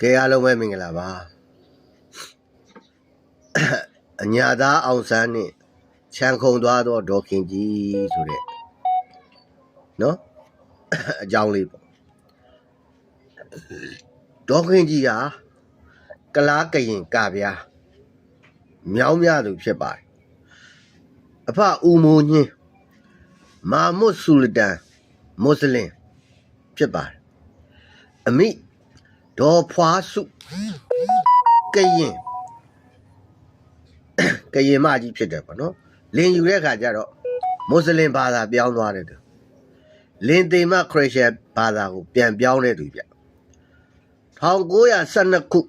ကဲအားလုံးပဲမင်္ဂလာပါအညာသားအောင်ဆန်းနဲ့ခြံခုံသွားတော့ဒေါခင်ကြီးဆိုတဲ့နော်အကြောင်းလေးပေါ့ဒေါခင်ကြီးဟာကလားကရင်ကဗျာမြောင်းမြသူဖြစ်ပါတယ်အဖဦးမိုးညင်းမာမွတ်ဆူလတန်မွတ်စလင်ဖြစ်ပါတယ်အမိ ဒေါ်ဖွားစုကရင်ကရင်မကြီးဖြစ်တယ်ပေါ့နော်လင်ယူတဲ့ခါကျတော့မွတ်စလင်ဘာသာပြောင်းသွားတယ်သူလင်သိမခရစ်ယာန်ဘာသာကိုပြန်ပြောင်းတဲ့သူပြ1912ခု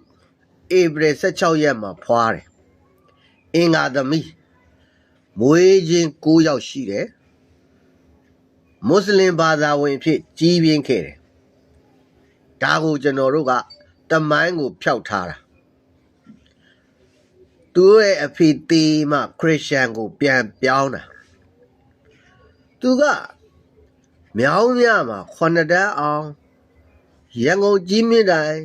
ဧပြီ16ရက်မှာဖွားတယ်အင်္ဂါသမီးမွေးခြင်း9ယောက်ရှိတယ်မွတ်စလင်ဘာသာဝင်အဖြစ်ကြီးပြင်းခဲ့တယ် ဒါကိုကျွန်တော်တို့ကတမိုင်းကိုဖျောက်ထားတာသူရဲ့အဖေသေးမှခရစ်ယာန်ကို ပြန်ပြောင်းတာသူကမြောင်းမြမှာခုနှစ်တန်းအောင်ရန်ကုန်ကြီးမြင့်တိုင်း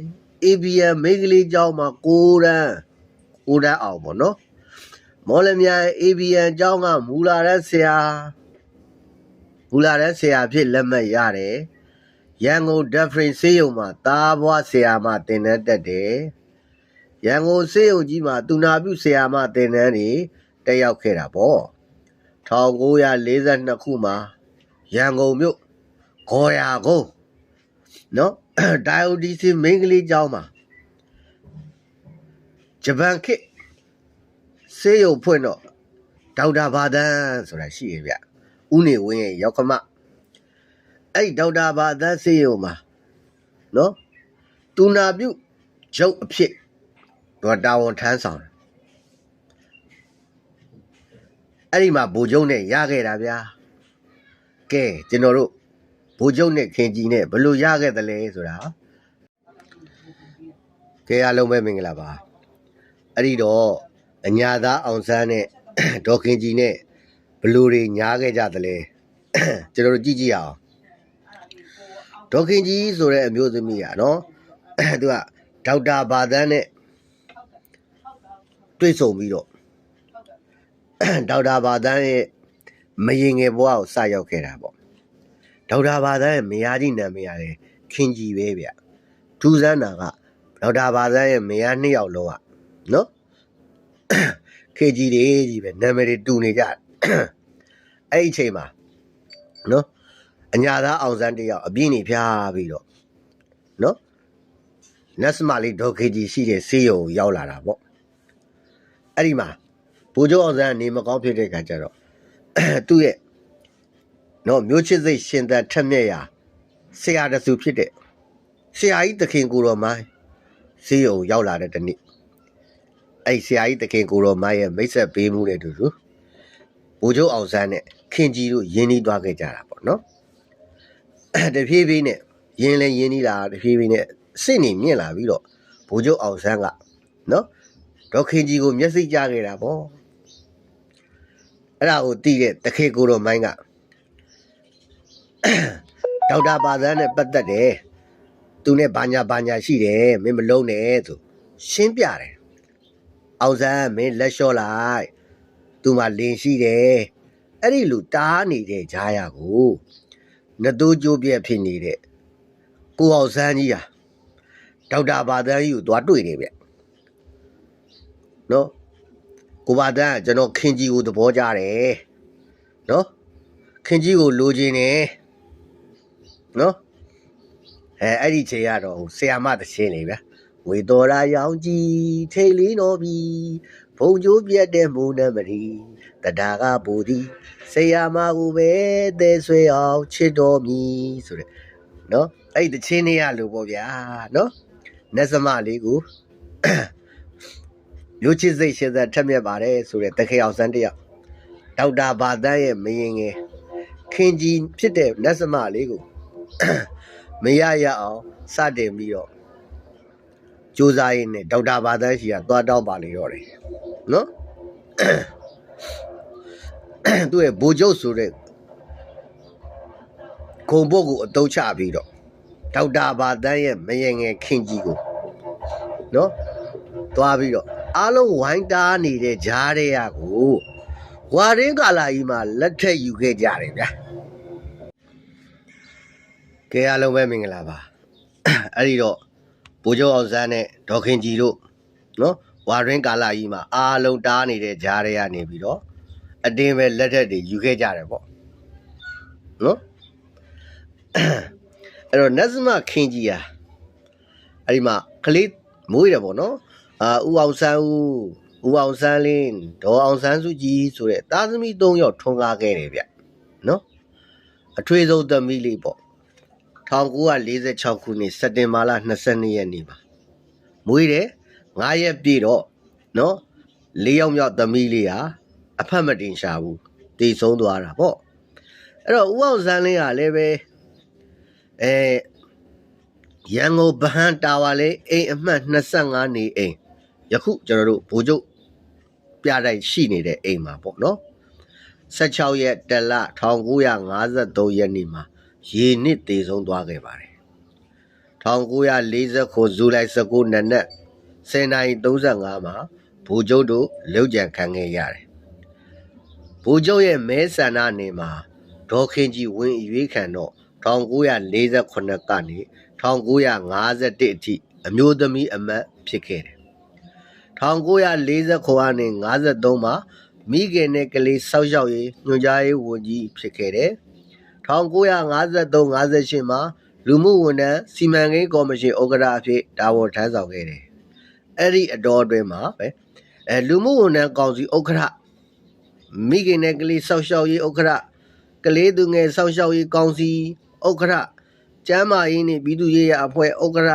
ABM မိန်းကလေးကျောင်းမှာ6တန်း6တန်းအောင်ပေါ့နော်မော်လမြိုင် ABM ကျောင်းကမူလာတဲ့ဆရာမူလာတဲ့ဆရာဖြစ်လက်မှတ်ရတယ် ရန်ကုန်ဒက်ဖရင်ဆေးရုံမှာတားဘွားဆရာမတင်တဲ့တက်တယ်ရန်ကုန်ဆေးရုံကြီးမှာတူနာပြုဆရာမတင်တဲ့နေတက်ရောက်ခဲ့တာပေါ့1942ခုမှာရန်ကုန်မြို့ဂေါ်ရာကုန်းနော်ဒိုင်ယိုဒီစီမင်းကလေးကျောင်းမှာဂျပန်ခေတ်ဆေးရုံဖွင့်တော့ဒေါက်တာဘာဒန်ဆိုတာရှိရဗျဦးနေဝင်းရဲ့ရောက်ခမ အဲ့ဒေါက်တာဘာဒန်ဆေးရုံမှာနော်တူနာပြုရုပ်အဖြစ်တော့တာဝန်ထမ်းဆောင်တယ်အဲ့ဒီမှာဗိုလ်ချုပ်နဲ့ရခဲ့တာဗျာကဲကျွန်တော်တို့ဗိုလ်ချုပ်နဲ့ခင်ကြီးနဲ့ဘယ်လိုရခဲ့သလဲဆိုတာကဲအားလုံးပဲမင်္ဂလာပါအဲ့ဒီတော့အညာသားအောင်ဆန်းနဲ့ဒေါ်ခင်ကြီးနဲ့ဘယ်လိုတွေညားခဲ့ကြသလဲကျွန်တော်တို့ကြည့်ကြည့်အောင် ဒေါ်ခင်ကြီးဆိုတဲ့အမျိုးသမီးอ่ะเนาะသူကဒေါက်တာဘာသန်းနဲ့တွေ့ဆုံပြီးတော့ ဒေါက်တာဘာသန်းရဲ့မရင်ငယ်ဘဝကိုစရောက်ခဲ့တာပေါ့ဒေါက်တာဘာသန်းရဲ့မယားကြီးနာမည်ရတယ်ခင်ကြီးပဲဗျထူးဆန်းတာကဒေါက်တာဘာသန်းရဲ့မယားနှစ်ယောက်လုံးอ่ะเนาะ ခေကြီးတွေကြီးပဲနာမည်တွေတူနေကြတယ်အဲ့ဒီအချိန်မှာနော် အညာသားအောင်ဆန်းတယောက်အပြင်းနေဖျားပြီးတော့နော်နတ်စမလေးဒေါခေကြီးရှိတဲ့ဆေးရုံကိုရောက်လာတာပေါ့အဲ့ဒီမှာဘိုးကျော်အောင်ဆန်းကနေမကောင်းဖြစ်တဲ့ခါကျတော့သူ့ရဲ့နော်မျိုးချစ်စိတ်ရှင်သန်ထက်မြက်ရာဆရာတဆူဖြစ်တဲ့ဆရာကြီးသခင်ကိုတော်မိုင်းဆေးရုံရောက်လာတဲ့တနေ့အဲ့ဆရာကြီးသခင်ကိုတော်မိုင်းရဲ့မိတ်ဆက်ပေးမှုနဲ့အတူတူဘိုးချုပ်အောင်ဆန်းနဲ့ခင်ကြီးတို့ရင်းနှီးသွားခဲ့ကြတာပေါ့နော် တဖြည်းဖြည်းနဲ့ရင်းလဲရင်းနှီးလာတဖြည်းဖြည်းနဲ့စိတ်နေမြင့်လာပြီးတော့ဘိုးချုပ်အောင်ဆန်းကနော်ဒေါက်ခင်ကြီးကိုမျက်စိကြားခဲ့တာပေါ့အဲ့ဒါကိုတီးတဲ့တခေကိုတော်မိုင်းကဒေါက်တာပါသန်းနဲ့ပတ်သက်တယ်သူနဲ့ဘာညာဘာညာရှိတယ်မင်းမလုံးနဲ့ဆိုရှင်းပြတယ်အောင်ဆန်းမင်းလက်လျှော့လိုက်သူမှလင်ရှိတယ်အဲ့ဒီလူတားနေတဲ့ဂျားရကို နစ်သိုးကြိုးပြက်ဖြစ်နေတဲ့ကိုအောင်ဆန်းကြီးဟာဒေါက်တာဘာသန်းကြီးကိုသွားတွေ့တယ်ဗျနော်ကိုဘာသန်းကကျွန်တော်ခင်ကြီးကိုသဘောကျတယ်နော်ခင်ကြီးကိုလိုချင်တယ်နော်အဲအဲ့ဒီချိန်ကတော့ဟိုဆီယာမတချင်းလေဗျဝေတော်ရာရောင်ကြီးထိတ်လေးတော်ပြီဘုံကျိုးပြက်တဲ့မုန်းနမရီတဒါကဘူဒီဆေယာမကိုပဲသဲဆွဲအောင်ချစ်တော်မီဆိုတဲ့နော်အဲ့ဒီတချင်းလေးရလို့ပေါ့ဗျာနော်နတ်စမလေးကိုမျိုးချစ်စိတ်ရှင်သက်ထက်မြက်ပါတယ်ဆိုတဲ့တခေအောင်စန်းတယောက်ဒေါက်တာဘာသန်းရဲ့မရင်ငယ်ခင်ကြီးဖြစ်တဲ့နတ်စမလေးကိုမရရအောင်စတင်ပြီးတော့ စူးစမ်းရင်းနဲ့ဒေါက်တာဘာသန်းရှိကသွားတောင်းပါလေတော့တယ်နော်သူ့ရဲ့ဘိုလ်ချုပ်ဆိုတဲ့ဂုံဘုတ်ကိုအတုံးချပြီးတော့ဒေါက်တာဘာသန်းရဲ့မရင်ငယ်ခင်ကြီးကိုနော်သွားပြီးတော့အားလုံးဝိုင်းတားနေတဲ့ဂျားတွေကကိုဝါရင်းကာလာကြီးမှာလက်ထက်ယူခဲ့ကြတယ်ဗျာကဲအားလုံးပဲမင်္ဂလာပါအဲ့ဒီတော့ ဘိုးကျော်အောင်ဆန်းနဲ့ဒေါခင်ကြီးတို့နော်ဝါရင်းကာလာကြီးမှာအားလုံးတားနေတဲ့ဂျားတွေကနေပြီးတော့အတင်းပဲလက်ထက်တွေယူခဲ့ကြတယ်ပေါ့နော်အဲ့တော့နတ်စမခင်ကြီးဟာအဲ့ဒီမှာကလေးမွေးတယ်ပေါ့နော်အာဦးအောင်ဆန်းဦးဦးအောင်ဆန်းလင်းဒေါ်အောင်ဆန်းစုကြည်ဆိုတဲ့သားသမီး၃ယောက်ထွန်းကားခဲ့တယ်ဗျနော်အထွေဆုံးသမီးလေးပေါ့ 1946ခုနှစ်စက်တင်ဘာလ22ရက်နေ့မှာမွေးတယ်9ရက်ပြည့်တော့နော်၄ယောက်မြောက်သမီးလေးဟာအဖက်မတင်ရှာဘူးတည်ဆုံးသွားတာပေါ့အဲ့တော့ဦးအောင်ဆန်းလင်းကလည်းပဲအဲရန်ကုန်ဗဟန်းတာဝါလေးအိမ်အမှတ်25နေအိမ်ယခုကျွန်တော်တို့ဘိုးကျုပ်ပြတိုက်ရှိနေတဲ့အိမ်မှာပေါ့နော်16ရက်တလ1953ရက်နေ့မှာ ရေနစ်တည်ဆုံးသွားခဲ့ပါတယ်1940ခုဇူလိုင်19နနက်10:35မှာဘိုးကျုပ်တို့လောက်ကြံခံခဲ့ရတယ်ဘိုးကျုပ်ရဲ့မဲဆန္ဒနေမှာဒေါ်ခင်ကြီးဝင်အရွေးခံတော့1948ကနေ1951အထိအမျိုးသမီးအမတ်ဖြစ်ခဲ့တယ်1940ခုကနေ53မှာမိခင်နဲ့ကလေးစောက်ရှောက်ရေးညွှန်ကြားရေးဝန်ကြီးဖြစ်ခဲ့တယ် 1953-58မှာ လူမှုဝန်ထမ်းစီမံကိန်းကော်မရှင်ဥက္ကဋ္ဌအဖြစ် တာဝန်ထမ်းဆောင်ခဲ့တယ် အဲ့ဒီအတော်အတွင်းမှာပဲအဲလူမှုဝန်ထမ်းကောင်စီဥက္ကဋ္ဌ မိခင်နဲ့ကလေးစောက်ရှောက်ရေးဥက္ကဋ္ဌ ကလေးသူငယ်စောက်ရှောက်ရေးကောင်စီဥက္ကဋ္ဌ ကျမ်းမာရေးနှင့် ပြည်သူ့ရေးရာအဖွဲ့ဥက္ကဋ္ဌ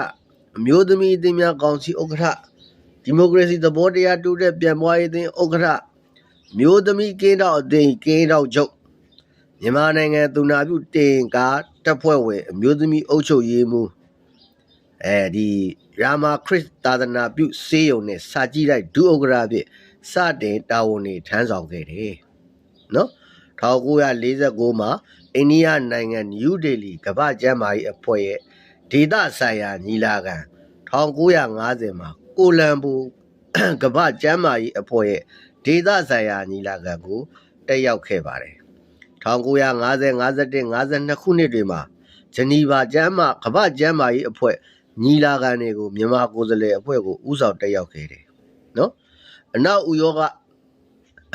အမျိုးသမီးအသင်းများကောင်စီဥက္ကဋ္ဌ ဒီမိုကရေစီသဘောတရား တိုးတက်ပြန်ပွားရေးအသင်းဥက္ကဋ္ဌမျိုးသမီးကင်းတော့အသင်း ကင်းတော့ချုပ် မြန်မာနိုင်ငံသူနာပြုတင်ကားတပ်ဖွဲ့ဝင်အမျိုးသမီးအုပ်ချုပ်ရေးမှူးအဲဒီရာမာခရစ်သာသနာပြုစေယုံနဲ့စာကြည့်လိုက်ဒုဥက္ကဋ္ဌအဖြစ်စတင်တာဝန်တွေထမ်းဆောင်ခဲ့တယ်နော်1949မှာအိန္ဒိယနိုင်ငံနယူးဒေလီကမ္ဘာ့ကျန်းမာရေးအဖွဲ့ရဲ့ဒေသဆိုင်ရာညီလာခံ1950မှာကိုလံဘူကမ္ဘာ့ကျန်းမာရေးအဖွဲ့ရဲ့ဒေသဆိုင်ရာညီလာခံကိုတက်ရောက်ခဲ့ပါတယ် 1950 51 52ခုနှစ်တွေမှာဂျနီဗာကျမ်းမာကမ္ဘာ့ကျမ်းမာရေးအဖွဲ့ညီလာခံတွေကိုမြန်မာကိုယ်စားလှယ်အဖွဲ့ကိုဥဆောင်တက်ရောက်ခဲ့တယ်နော်အနောက်ဥရောက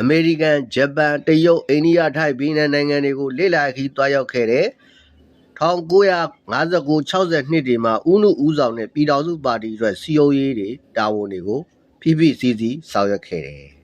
အမေရိကန်ဂျပန်တရုတ်အိန္ဒိယထိုင်းဗီယက်နမ်နိုင်ငံတွေကိုလေ့လာခီးတွားရောက်ခဲ့တယ်1959 60နှစ်တွေမှာဦးနုဦးဆောင်တဲ့ပြည်တော်စုပါတီအတွက်စီယိုရေးတွေတာဝန်တွေကိုဖိဖိစီးစီးဆောင်ရွက်ခဲ့တယ်